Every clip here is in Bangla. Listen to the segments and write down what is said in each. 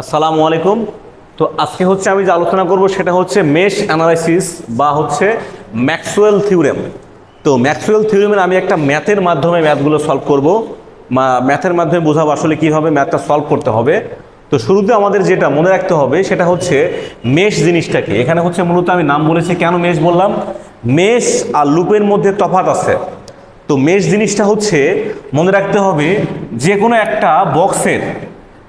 আসসালামু আলাইকুম। তো আজকে হচ্ছে আমি যে আলোচনা করব সেটা হচ্ছে মেশ অ্যানালাইসিস বা হচ্ছে ম্যাক্সওয়েল থিওরেম। তো ম্যাক্সওয়েল থিওরেমের আমি একটা ম্যাথের মাধ্যমে ম্যাথগুলো সলভ করব। ম্যাথের মাধ্যমে বোঝাবো আসলে কীভাবে ম্যাথটা সলভ করতে হবে। তো শুরুতে আমাদের যেটা মনে রাখতে হবে সেটা হচ্ছে মেশ জিনিসটাকে। এখানে হচ্ছে মূলত আমি নাম বলেছি, কেন মেশ বললাম? মেশ আর লুপের মধ্যে তফাৎ আছে। তো মেশ জিনিসটা হচ্ছে মনে রাখতে হবে যে কোনো একটা বক্সের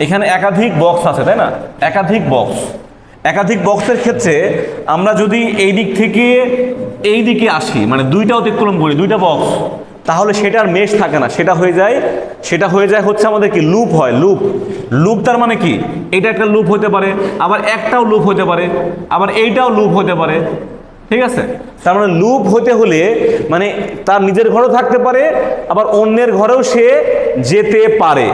এখানে একাধিক বক্স আছে, তাই না? একাধিক বক্স একাধিক বক্সের ক্ষেত্রে আমরা যদি এই দিক থেকে এই দিকে আসি মানে দুইটা অতিক্রম করি, দুইটা বক্স তাহলে সেটার মেশ থাকে না, সেটা হয়ে যায়, সেটা হয়ে যায় হচ্ছে আমাদের কি? লুপ হয় লুপ লুপ তার মানে কি? এটা একটা লুপ হতে পারে, আবার একটাও লুপ হতে পারে, আবার এইটাও লুপ হতে পারে, ঠিক আছে? তার মানে লুপ হতে হলে মানে তার নিজের ঘরেও থাকতে পারে, আবার অন্যের ঘরেও সে যেতে পারে।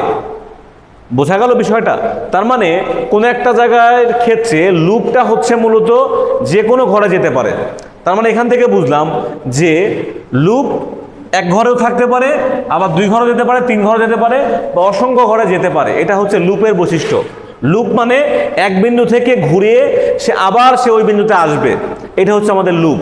বোঝা গেল বিষয়টা? তার মানে কোনো একটা জায়গার ক্ষেত্রে লুপটা হচ্ছে মূলত যে কোনো ঘরে যেতে পারে। তার মানে এখান থেকে বুঝলাম যে লুপ এক ঘরেও থাকতে পারে, আবার দুই ঘরে যেতে পারে, তিন ঘরে যেতে পারে বা অসংখ্য ঘরে যেতে পারে। এটা হচ্ছে লুপের বৈশিষ্ট্য। লুপ মানে এক বিন্দু থেকে ঘুরে সে আবার সে ওই বিন্দুতে আসবে। এটা হচ্ছে আমাদের লুপ।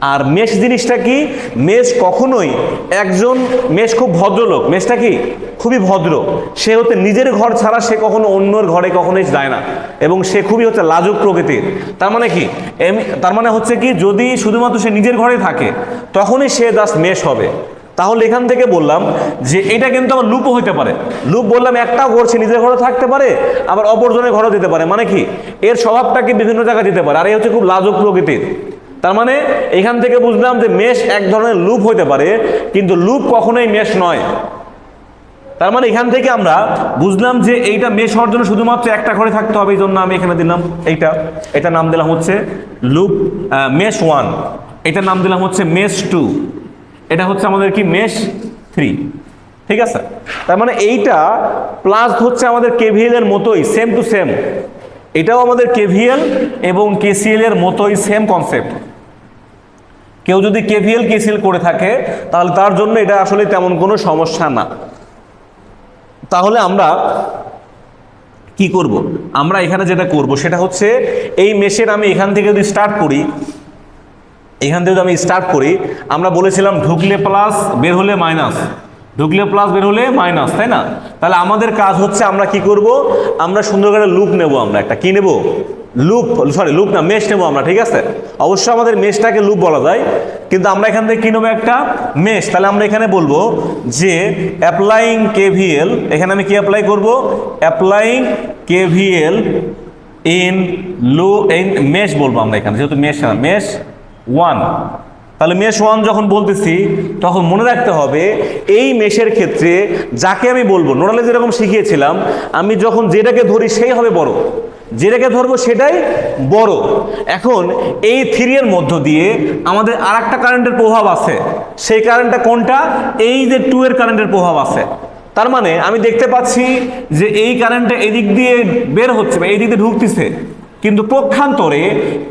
আর মেষ জিনিসটা কি? মেষ কখনোই একজন, মেষ খুব ভদ্রলোক, মেষটা কি? খুবই ভদ্র। সে হচ্ছে নিজের ঘর ছাড়া সে কখনো অন্যর ঘরে কখনোই যায় না। এবং সে খুবই হচ্ছে লাজুক প্রকৃতির। তার মানে কি? তার মানে হচ্ছে কি, যদি শুধুমাত্র সে নিজের ঘরে থাকে, তখনই সে জাস্ট মেষ হবে। তাহলে এখান থেকে বললাম যে এটা কিন্তু আমার লুপও হইতে পারে। লুপ বললাম একটাও ঘর সে নিজের ঘরে থাকতে পারে, আবার অপরজনের ঘরেও যেতে পারে। মানে কি? এর স্বভাবটা কি বিভিন্ন জায়গায় যেতে পারে। আর এই হচ্ছে খুব লাজুক প্রকৃতির। তার মানে এখান থেকে বুঝলাম যে মেষ এক ধরনের লুপ হইতে পারে, কিন্তু লুপ কখনোই মেষ নয়। তার মানে এখান থেকে আমরা বুঝলাম যে এইটা মেষ হওয়ার জন্য শুধুমাত্র একটা ঘরে থাকতে হবে, এই জন্য আমি এখানে দিলাম এইটা। এটা নাম দিলাম হচ্ছে লুপ মেষ ওয়ান। এটার নাম দিলাম হচ্ছে মেষ টু। এটা হচ্ছে আমাদের কি? মেষ থ্রি। ঠিক আছে? তার মানে এইটা প্লাস হচ্ছে আমাদের কেভিএল এর মতোই সেম টু সেম এটাও আমাদের কেভিএল এবং কেসিএল এর মতোই সেম কনসেপ্ট কেউ যদি কেভিএল কেসিএল করে থাকে, তাহলে তার জন্য এটা আসলে তেমন কোনো সমস্যা না। তাহলে আমরা কি করব? আমরা এখানে যেটা করব, সেটা হচ্ছে এই মেশের আমি এখান থেকে যদি স্টার্ট করি, এখান থেকে যদি আমি স্টার্ট করি, আমরা বলেছিলাম ঢুকলে প্লাস বের হলে মাইনাস ঢুকলে প্লাস বের হলে মাইনাস তাই না? তাহলে আমাদের কাজ হচ্ছে আমরা কি করব? আমরা সুন্দর করে লুপ নেব আমরা একটা। কি নেব? লুপ সরি লুপ না, মেশ নেব আমরা, ঠিক আছে? অবশ্য আমাদের মেশটাকে লুপ বলা যায়। কিন্তু আমরা এখান থেকে কি নেব একটা? মেশ। তাহলে আমরা এখানে বলব যে অ্যাপ্লাইং কেভিএল এখানে আমি কি অ্যাপ্লাই করব? Applying KVL in loop in mesh বলব আমরা এখানে, যেহেতু মেশ মেশ ওয়ান তাহলে মেশ ওয়ান যখন বলতেছি, তখন মনে রাখতে হবে, এই মেশের ক্ষেত্রে যাকে আমি বলব, নোডালে যেরকম শিখিয়েছিলাম, আমি যখন যেটাকে ধরি, সেই হবে বড়। যেটাকে ধরবো সেটাই বড়। এখন এই থ্রি এর মধ্য দিয়ে আমাদের আর একটা কারেন্টের প্রভাব আছে। সেই কারেন্টটা কোনটা? এই যে টু এর কারেন্টের প্রভাব আছে। তার মানে আমি দেখতে পাচ্ছি যে এই কারেন্টটা এদিক দিয়ে বের হচ্ছে বা এই দিক দিয়ে ঢুকতেছে। কিন্তু পক্ষান্তরে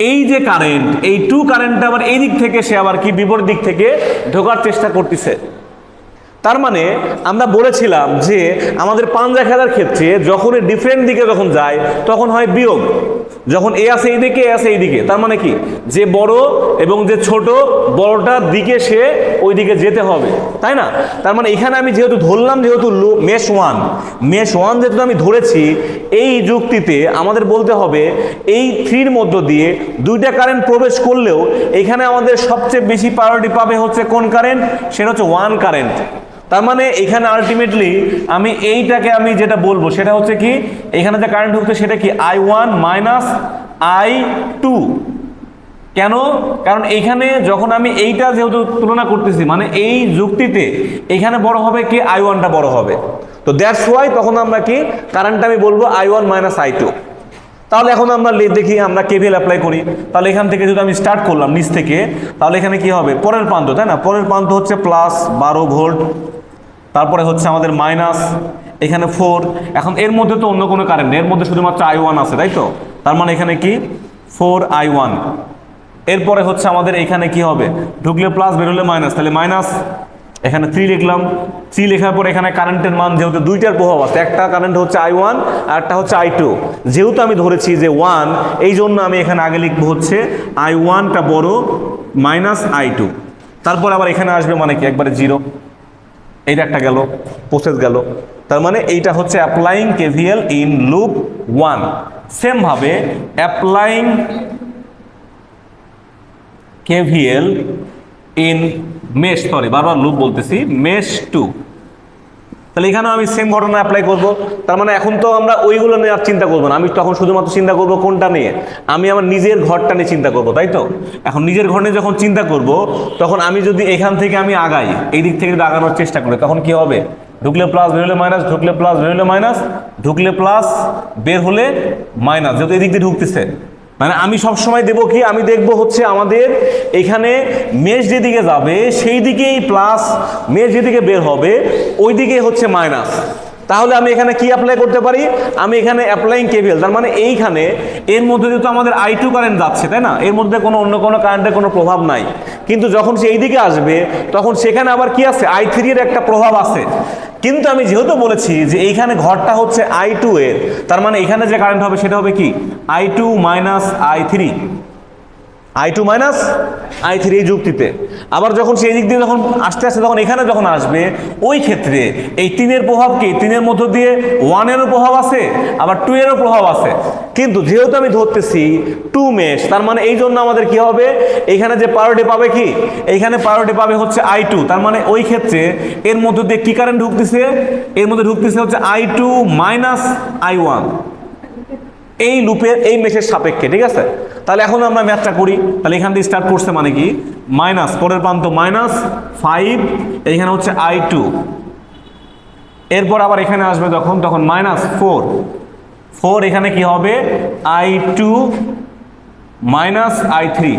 এই যে কারেন্ট এই টু কারেন্টটা আবার এই দিক থেকে সে আবার কি বিপরীত দিক থেকে ঢোকার চেষ্টা করতেছে। তার মানে আমরা বলেছিলাম যে আমাদের পাঞ্জা খেলার ক্ষেত্রে যখন ডিফারেন্ট দিকে যখন যায়, তখন হয় বিয়োগ। যখন এ আছে এইদিকে, এ আছে এই দিকে তার মানে কি? যে বড় এবং যে ছোট বড়টার দিকে সে ওই দিকে যেতে হবে। তাই না? তার মানে এখানে আমি যেহেতু ধরলাম, যেহেতু মেশ ওয়ান মেশ ওয়ান যেহেতু আমি ধরেছি, এই যুক্তিতে আমাদের বলতে হবে, এই থ্রির মধ্য দিয়ে দুইটা কারেন্ট প্রবেশ করলেও এখানে আমাদের সবচেয়ে বেশি প্রায়োরিটি পাবে হচ্ছে কোন কারেন্ট সেটা হচ্ছে ওয়ান কারেন্ট তার মানে এখানে আলটিমেটলি আমি এইটাকে আমি যেটা বলব, সেটা হচ্ছে কি, এখানে যে কারেন্ট ঢুকছে সেটা কি? I one minus i two কেন? কারণ এইখানে যখন আমি এইটা যেহেতু তুলনা করতেছি মানে এই যুক্তিতে এখানে বড় হবে কি? আই ওয়ানটা বড় হবে। তো দ্যাটস ওয়াই তখন আমরা কি? কারেন্টটা আমি বলব i one minus i two তাহলে এখন আমরা দেখি আমরা কেভিএল অ্যাপ্লাই করি। তাহলে এখান থেকে যদি আমি স্টার্ট করলাম নিচ থেকে, তাহলে এখানে কি হবে? পরের প্রান্ত, তাই না? পরের প্রান্ত হচ্ছে প্লাস বারো ভোল্ট তারপরে হচ্ছে আমাদের মাইনাস এখানে ফোর এখন এর মধ্যে তো অন্য কোনো কারেন্ট এর মধ্যে শুধুমাত্র আই ওয়ান আছে, তাই তো? তার মানে এখানে কি? ফোর আই ওয়ান এরপরে হচ্ছে আমাদের এখানে কি হবে? ঢুকলে প্লাস বেরোলে মাইনাস তাহলে মাইনাস এখানে থ্রি লিখলাম। থ্রি লেখার পর এখানে কারেন্টের মান যেহেতু দুইটার প্রভাব আছে, একটা কারেন্ট হচ্ছে আই ওয়ান আর একটা হচ্ছে আই টু যেহেতু আমি ধরেছি যে ওয়ান এই জন্য আমি এখানে আগে লিখব হচ্ছে আই ওয়ানটা বড় মাইনাস আই টু তারপর আবার এখানে আসবে মানে কি? একবারে জিরো এইটা একটা গেল প্রসেস গেল। তার মানে এইটা হচ্ছে applying KVL in loop one সেমভাবে applying KVL in mesh sorry বারবার লুপ বলতেছি মেশ টু তাহলে এখানেও আমি সেম ঘটনা অ্যাপ্লাই করব। তার মানে এখন তো আমরা ওইগুলো নিয়ে আর চিন্তা করব না। আমি তখন শুধুমাত্র চিন্তা করব কোনটা নিয়ে। আমি আমার নিজের ঘরটা নিয়ে চিন্তা করব, তাই তো? এখন নিজের ঘর নিয়ে যখন চিন্তা করব, তখন আমি যদি এখান থেকে আমি আগাই, এই দিক থেকে আগানোর চেষ্টা করি, তখন কি হবে? ঢুকলে প্লাস বের হলে মাইনাস ঢুকলে প্লাস বের হলে মাইনাস ঢুকলে প্লাস বের হলে মাইনাস যেহেতু এদিক দিয়ে ঢুকতেছে। মানে আমি সব সময় দেব কি? আমি দেখব হচ্ছে আমাদের এখানে মেষ যেদিকে যাবে সেই দিকেই প্লাস মেষ যেদিকে বের হবে ওই দিকে হচ্ছে মাইনাস তাহলে আমি এখানে কি অ্যাপ্লাই করতে পারি? আমি এখানে অ্যাপ্লাইং কেভিএল তার মানে এইখানে এর মধ্যে যেহেতু আমাদের আই টু কারেন্ট যাচ্ছে, তাই না? এর মধ্যে কোনো অন্য কোনো কারেন্টের কোনো প্রভাব নাই। কিন্তু যখন সে এই দিকে আসবে, তখন সেখানে আবার কি আছে? আই থ্রি এর একটা প্রভাব আছে। কিন্তু আমি যেহেতু বলেছি যে এইখানে ঘরটা হচ্ছে আই টু এর, তার মানে এখানে যে কারেন্ট হবে সেটা হবে কি? I two minus i three i two minus i three এই যুক্তিতে। আবার যখন সেই দিক দিয়ে যখন আসতে আস্তে তখন এখানে যখন আসবে, ওই ক্ষেত্রে এই তিনের প্রভাব কি? তিনের মধ্য দিয়ে ওয়ানেরও প্রভাব আছে, আবার টু এরও প্রভাব আছে। কিন্তু যেহেতু আমি ধরতেছি টু মেশ তার মানে এই জন্য আমাদের কি হবে? এইখানে যে পারোটি পাবে কি? এইখানে পারোটি পাবে হচ্ছে আই টু তার মানে ওই ক্ষেত্রে এর মধ্য দিয়ে কি কারেন্ট ঢুকতেছে? এর মধ্যে ঢুকতেছে হচ্ছে i two minus i one এই লুপের এই মেশের সাপেক্ষে, ঠিক আছে? তাহলে এখন আমরা ম্যাথটা করি। তাহলে এখান থেকে স্টার্ট করছে মানে কি? মাইনাস, পরের প্রান্ত মাইনাস ফাইভ এইখানে হচ্ছে আই টু এরপর আবার এখানে আসবে যখন, তখন মাইনাস ফোর ফোর এখানে কি হবে? I two minus i three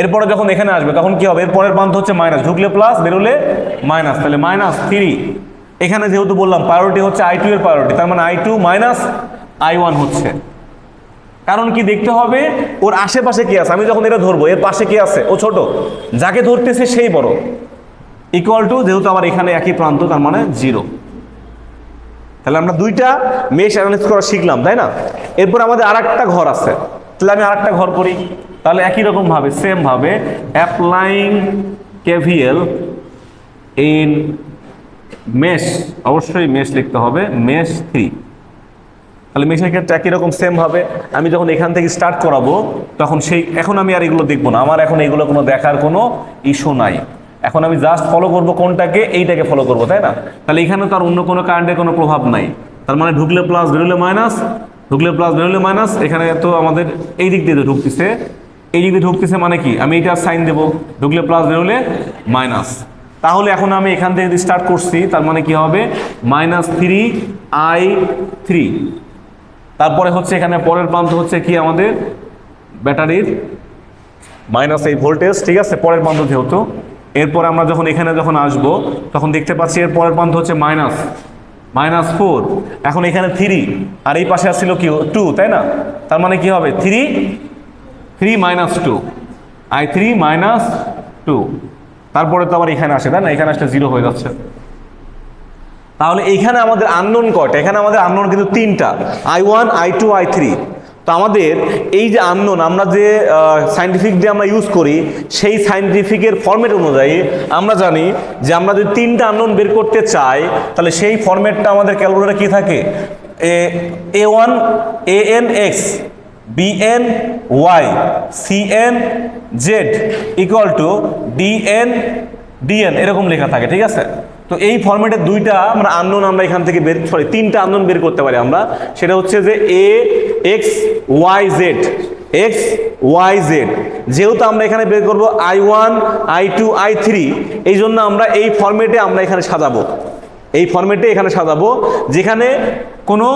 এরপরে যখন এখানে আসবে, তখন কি হবে? এর পরের প্রান্ত হচ্ছে মাইনাস ঢুকলে প্লাস বেরোলে মাইনাস তাহলে মাইনাস থ্রি এখানে যেহেতু বললাম প্রায়োরিটি হচ্ছে আই টু এর প্রায়োরিটি তার মানে i two minus i one হচ্ছে। কারণ কি দেখতে হবে, ওর আশেপাশে কি আছে? আমি যখন এটা ধরবো, এর পাশে কি আছে? ও ছোট। যাকে ধরতেছে সেই বড়। ইকুয়াল টু যেহেতু আমার এখানে একই প্রান্ত, তার মানে জিরো তাহলে আমরা দুইটা মেশ অ্যানালিস করা শিখলাম, তাই না? এরপর আমাদের আর ঘর আছে। তাহলে আমি আর ঘর করি। তাহলে একই রকম ভাবে সেম ভাবে অ্যাপ্লাইং কেভিএল ইন মেশ অবশ্যই মেশ লিখতে হবে মেশ থ্রি তাহলে মেশিনের ক্ষেত্রে একই রকম সেম ভাবে আমি যখন এখান থেকে স্টার্ট করাবো, তখন সেই, এখন আমি আর এগুলো দেখব না। আমার এখন এগুলো কোনো দেখার কোনো ইস্যু নাই। এখন আমি জাস্ট ফলো করব কোনটাকে, এইটাকে ফলো করব, তাই না? তাহলে এখানে তার অন্য কোনো কারেন্টের কোনো প্রভাব নাই। তার মানে ঢুকলে প্লাস বেরোলে মাইনাস ঢুকলে প্লাস বেরোলে মাইনাস এখানে তো আমাদের এই দিক দিয়ে ঢুকতেছে। এই দিক দিয়ে ঢুকতেছে মানে কি? আমি এইটার সাইন দেবো। ঢুকলে প্লাস বেরোলে মাইনাস তাহলে এখন আমি এখান থেকে যদি স্টার্ট করছি, তার মানে কি হবে? মাইনাস থ্রি আই থ্রি তারপরে হচ্ছে এখানে পরের প্রান্ত হচ্ছে কি আমাদের? ব্যাটারির মাইনাস এই ভোল্টেজ ঠিক আছে? পরের প্রান্ত যেহেতু। এরপর আমরা যখন এখানে যখন আসব, তখন দেখতে পাচ্ছি এর পরের প্রান্ত হচ্ছে মাইনাস মাইনাস ফোর এখন এখানে থ্রি আর এই পাশে আসছিল কি? টু তাই না? তার মানে কি হবে? Three three minus two i three minus two তারপরে তো আবার এখানে আসে, তাই না? এখানে আসলে জিরো হয়ে যাচ্ছে। তাহলে এইখানে আমাদের আননোন কয়টা? এখানে আমাদের আননোন কিন্তু তিনটা। I one i two i three তো আমাদের এই যে আননোন আমরা যে সাইন্টিফিক দিয়ে আমরা ইউজ করি, সেই সাইন্টিফিকের ফর্মেট অনুযায়ী আমরা জানি যে আমরা যদি তিনটা আননোন বের করতে চাই, তাহলে সেই ফর্মেটটা আমাদের ক্যালকুলেটারে কি থাকে? A a one a n x b n y c n z equal to d n d n এরকম লেখা থাকে, ঠিক আছে? তো এই ফরম্যাটে দুইটা আমরা আননোন আমরা এখান থেকে বের সরি তিনটা আননোন বের করতে পারি আমরা। সেটা হচ্ছে যে a x y z x y z যেহেতু আমরা এখানে বের করব i one i two i three এই জন্য আমরা এই ফরম্যাটে আমরা এখানে সাজাবো। এই ফরম্যাটে এখানে সাজাবো, যেখানে কোনো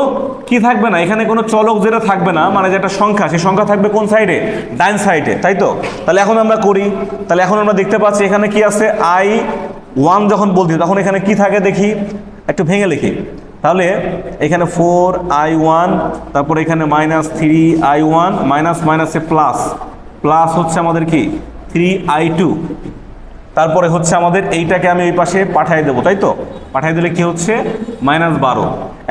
কি থাকবে না, এখানে কোনো চলক যেটা থাকবে না মানে যেটা সংখ্যা, সেই সংখ্যা থাকবে কোন সাইডে ডাইন সাইডে তাই তো? তাহলে এখন আমরা করি। তাহলে এখন আমরা দেখতে পাচ্ছি এখানে কি আছে? আই ওয়ান যখন বলছি, তখন এখানে কি থাকে দেখি? একটু ভেঙে লিখি। তাহলে এখানে ফোর আই ওয়ান, তারপর এখানে minus three i one, minus মাইনাসে প্লাস। প্লাস হচ্ছে আমাদের কি? Three i two. তারপরে হচ্ছে আমাদের এইটাকে আমি ওই পাশে পাঠিয়ে দেবো, তাই তো? পাঠিয়ে দিলে কি হচ্ছে? মাইনাস বারো।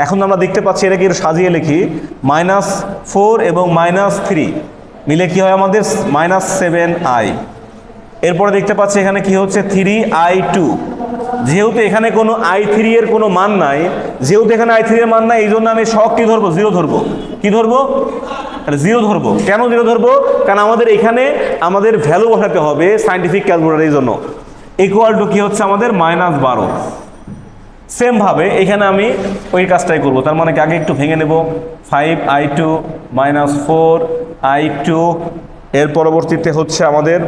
এখন আমরা দেখতে পাচ্ছি এটাকে সাজিয়ে লিখি। মাইনাস ফোর এবং মাইনাস থ্রি। মিলে কি হয় আমাদের? Minus seven i. এরপরে দেখতে পাচ্ছি এখানে কি হচ্ছে? থ্রি আই টু যেহেতু এখানে কোনো আই থ্রি এর কোনো মান নাই, যেহেতু এখানে আই থ্রি এর মান নাই এই জন্য আমি শখ কি ধরবো? জিরো ধরবো। কি ধরবো? জিরো ধরবো। কেন জিরো ধরবো? কারণ আমাদের এখানে আমাদের ভ্যালু বসাতে হবে সাইন্টিফিক ক্যালকুলেটার এই জন্য। ইকুয়াল টু কি হচ্ছে আমাদের? মাইনাস বারো। সেমভাবে এখানে আমি ওই কাজটাই করব। তার মানে আগে একটু ভেঙে নেব। Five i two minus four i two এর পরবর্তীতে হচ্ছে আমাদের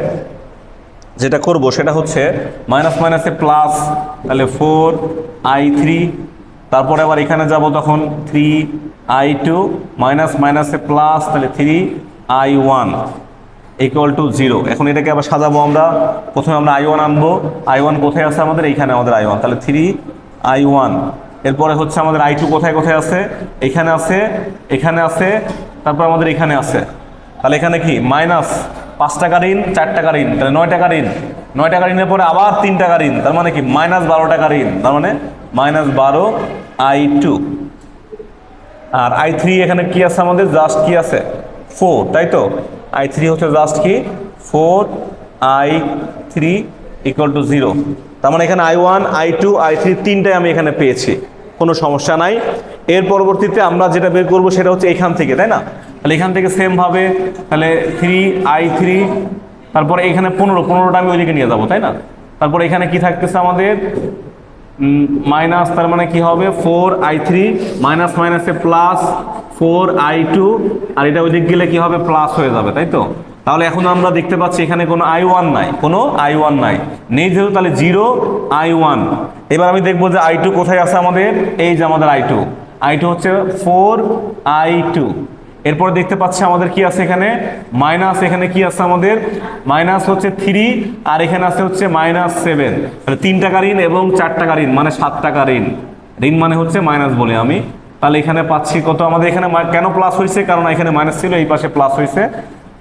যেটা করব সেটা হচ্ছে মাইনাস মাইনাসে প্লাস, তাহলে ফোর, আই থ্রি, তারপরে আবার এখানে যাব তখন থ্রি, আই টু, মাইনাস মাইনাসে প্লাস, তাহলে three, i one equal to zero এখন এটাকে আবার সাজাবো আমরা। প্রথমে আমরা আই ওয়ান আনব। আই ওয়ান কোথায় আছে আমাদের? এইখানে আমাদের আই ওয়ান। তাহলে থ্রি, আই ওয়ান। এরপরে হচ্ছে আমাদের আই টু কোথায় কোথায় আছে? এখানে আছে এখানে আছে, তারপর আমাদের এখানে আছে। তাহলে এখানে কি? মাইনাস পাঁচ টাকা ঋণ, চার টাকা ঋণ, তাহলে নয় টাকা ঋণ। নয় টাকা ঋণের পরে আবার তিন টাকা ঋণ, তার মানে কি? মাইনাস বারো টাকা ঋণ, তার মানে মাইনাস বারো আই টু। আর আই থ্রি এখানে কি আছে আমাদের? জাস্ট কি আছে? ফোর, তাই তো? আই থ্রি হচ্ছে জাস্ট কি? Four i three equal to zero তার মানে এখানে i one, i two, i three তিনটাই আমি এখানে পেয়েছি। কোনো সমস্যা নাই। এর পরবর্তীতে আমরা যেটা বের করব সেটা হচ্ছে এখান থেকে, তাই না? তাহলে এখান থেকে সেমভাবে তাহলে থ্রি আই থ্রি তারপরে এখানে পনেরো, পনেরোটা আমি ওইদিকে নিয়ে যাব, তাই না? তারপরে এখানে কি থাকতেছে আমাদের? মাইনাস তার মানে কি হবে? ফোর আই থ্রি মাইনাস মাইনাসে প্লাস ফোর আই টু আর এটা ওইদিক গেলে কি হবে? প্লাস হয়ে যাবে, তাই তো? তাহলে এখন আমরা দেখতে পাচ্ছি এখানে কোনো আই ওয়ান নাই, কোনো আই ওয়ান নাই। নেই যেহেতু, তাহলে জিরো আই ওয়ান এবার আমি দেখব যে আই টু কোথায় আছে আমাদের? এই যে আমাদের আই টু আই টু হচ্ছে ফোর আই টু এরপরে দেখতে পাচ্ছি আমাদের কি আছে এখানে? মাইনাস, এখানে কি আছে আমাদের? মাইনাস হচ্ছে থ্রি আর এখানে আছে হচ্ছে মাইনাস সেভেন তাহলে তিন টাকা ঋণ এবং চার টাকা ঋণ মানে সাত টাকা ঋণ। ঋণ মানে হচ্ছে মাইনাস বলে আমি। তাহলে এখানে পাচ্ছি কত? আমাদের এখানে কেন প্লাস হয়েছে কারণ এখানে মাইনাস ছিল, এই পাশে প্লাস হয়েছে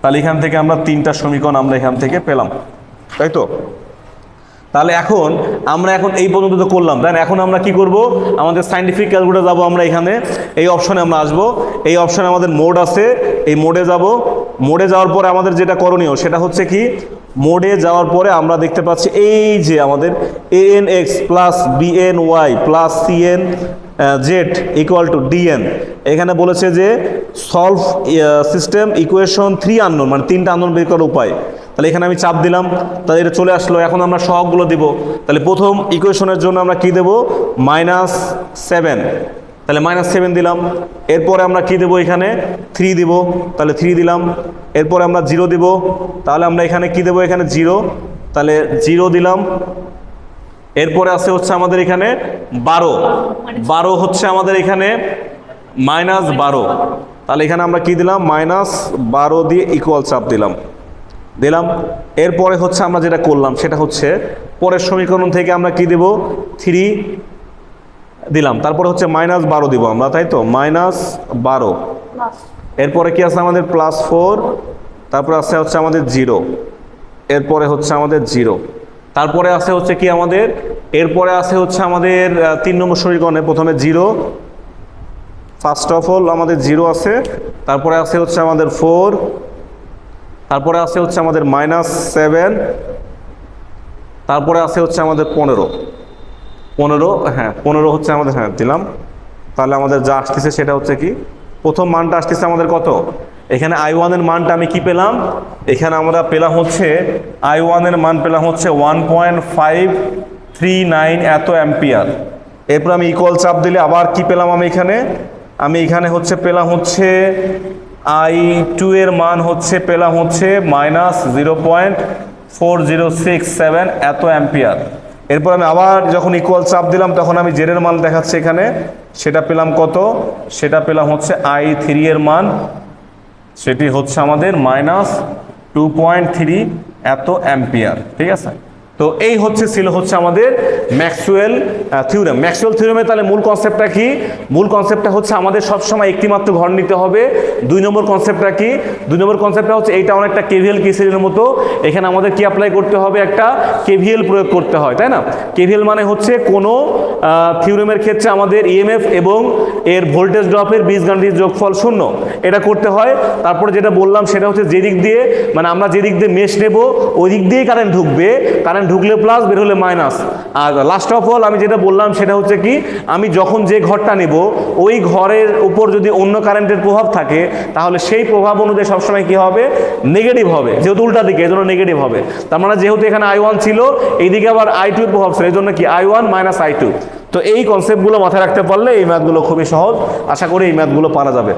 তাহলে এখান থেকে আমরা তিনটা সমীকরণ আমরা এখান থেকে পেলাম। তাই তো? তাহলে এখন আমরা এখন এই পর্যন্ত তো করলাম, তাই এখন আমরা কি করব? আমাদের সাইন্টিফিক ক্যালকুলেটার যাব আমরা এখানে। এই অপশনে আমরা আসব। এই অপশনে আমাদের মোড আছে। এই মোডে যাব। মোডে যাওয়ার পরে আমাদের যেটা করণীয়, সেটা হচ্ছে কি? মোডে যাওয়ার পরে আমরা দেখতে পাচ্ছি এই যে আমাদের a n x plus b n y plus c n z equal to d n এখানে বলেছে যে solve system equation three unknown মানে তিনটা আননোন বের করার উপায়। তাহলে এখানে আমি চাপ দিলাম। তাহলে এটা চলে আসলো। এখন আমরা সহগগুলো দিব। তাহলে প্রথম ইকুয়েশনের জন্য আমরা কি দেব? মাইনাস সেভেন তাহলে মাইনাস সেভেন দিলাম। এরপরে আমরা কি দেবো এখানে? থ্রি দিব। তাহলে থ্রি দিলাম। এরপরে আমরা জিরো দিব। তাহলে আমরা এখানে কি দেবো? এখানে জিরো তাহলে জিরো দিলাম। এরপরে আছে হচ্ছে আমাদের এখানে বারো। বারো হচ্ছে আমাদের এখানে মাইনাস বারো। তাহলে এখানে আমরা কি দিলাম? মাইনাস বারো দিয়ে ইকুয়াল চাপ দিলাম। দিলাম। এরপরে হচ্ছে আমরা যেটা করলাম সেটা হচ্ছে পরের সমীকরণ থেকে আমরা কি দেব? থ্রি দিলাম। তারপরে হচ্ছে মাইনাস বারো দিব আমরা তাই তো? মাইনাস বারো। এরপরে কি আছে আমাদের? প্লাস ফোর তারপরে আছে হচ্ছে আমাদের জিরো এরপরে হচ্ছে আমাদের জিরো তারপরে আছে হচ্ছে কি আমাদের? এরপরে আছে হচ্ছে আমাদের তিন নম্বর সমীকরণে প্রথমে জিরো ফার্স্ট অফ অল আমাদের জিরো আছে। তারপরে আছে হচ্ছে আমাদের ফোর তারপরে আছে হচ্ছে আমাদের মাইনাস সেভেন তারপরে আছে হচ্ছে আমাদের পনেরো। পনেরো হ্যাঁ পনেরো হচ্ছে আমাদের হ্যাঁ দিলাম। তাহলে আমাদের যা আসতেছে সেটা হচ্ছে কি? প্রথম মানটা আসতেছে আমাদের কত? এখানে আই ওয়ানের মানটা আমি কি পেলাম? এখানে আমরা পেলাম হচ্ছে আই ওয়ানের মান পেলাম হচ্ছে one point five three nine এত অ্যাম্পিয়ার। এরপর আমি ইকুয়াল চাপ দিলে আবার কি পেলাম আমি এখানে? আমি এখানে হচ্ছে পেলাম হচ্ছে আই টু এর মান হচ্ছে, পেলাম হচ্ছে minus zero point four zero six seven এত অ্যাম্পিয়ার এরপর আমি আবার যখন ইকুয়াল চাপ দিলাম, তখন আমি জেডের মান দেখাচ্ছি এখানে। সেটা পেলাম কত? সেটা পেলাম হচ্ছে আই থ্রি এর মান। সেটি হচ্ছে আমাদের মাইনাস টু পয়েন্ট থ্রি এত অ্যাম্পিয়ার ঠিক আছে? তো এই হচ্ছে ছিল হচ্ছে আমাদের ম্যাক্সওয়েল থিওরেম। ম্যাক্সওয়েল থিওরেমের তাহলে মূল কনসেপ্টটা কি? মূল কনসেপ্টটা হচ্ছে আমাদের সবসময় একটিমাত্র ঘর নিতে হবে। দুই নম্বর কনসেপ্টটা কি? দুই নম্বর কনসেপ্টটা হচ্ছে এইটা অনেকটা কেভিএল কেসিলের মতো। এখানে আমাদের কি অ্যাপ্লাই করতে হবে? একটা কেভিএল প্রয়োগ করতে হয়, তাই না? কেভিএল মানে হচ্ছে কোনো থিওরেমের ক্ষেত্রে আমাদের ইএমএফ এবং এর ভোল্টেজ ড্রপের বীজগাণিতিক যোগফল শূন্য। এটা করতে হয়। তারপরে যেটা বললাম সেটা হচ্ছে যে দিক দিয়ে মানে আমরা যে দিক দিয়ে মেশ নেব ওই দিক দিয়েই কারেন্ট ঢুকবে। কারেন্ট ঢুকলে প্লাস বের হলে মাইনাস আর লাস্ট অফ অল আমি যেটা বললাম সেটা হচ্ছে কি, আমি যখন যে ঘরটা নেব, ওই ঘরের উপর যদি অন্য কারেন্টের প্রভাব থাকে, তাহলে সেই প্রভাব অনুযায়ী সবসময় কি হবে? নেগেটিভ হবে, যেহেতু উল্টা দিকে এই জন্য নেগেটিভ হবে। তার মানে যেহেতু এখানে আই ওয়ান ছিল, এইদিকে আবার আই টু প্রভাব ছিল এই জন্য কি i one minus i two তো এই কনসেপ্টগুলো মাথায় রাখতে পারলে এই ম্যাথগুলো খুবই সহজ। আশা করি এই ম্যাথগুলো পারা যাবে।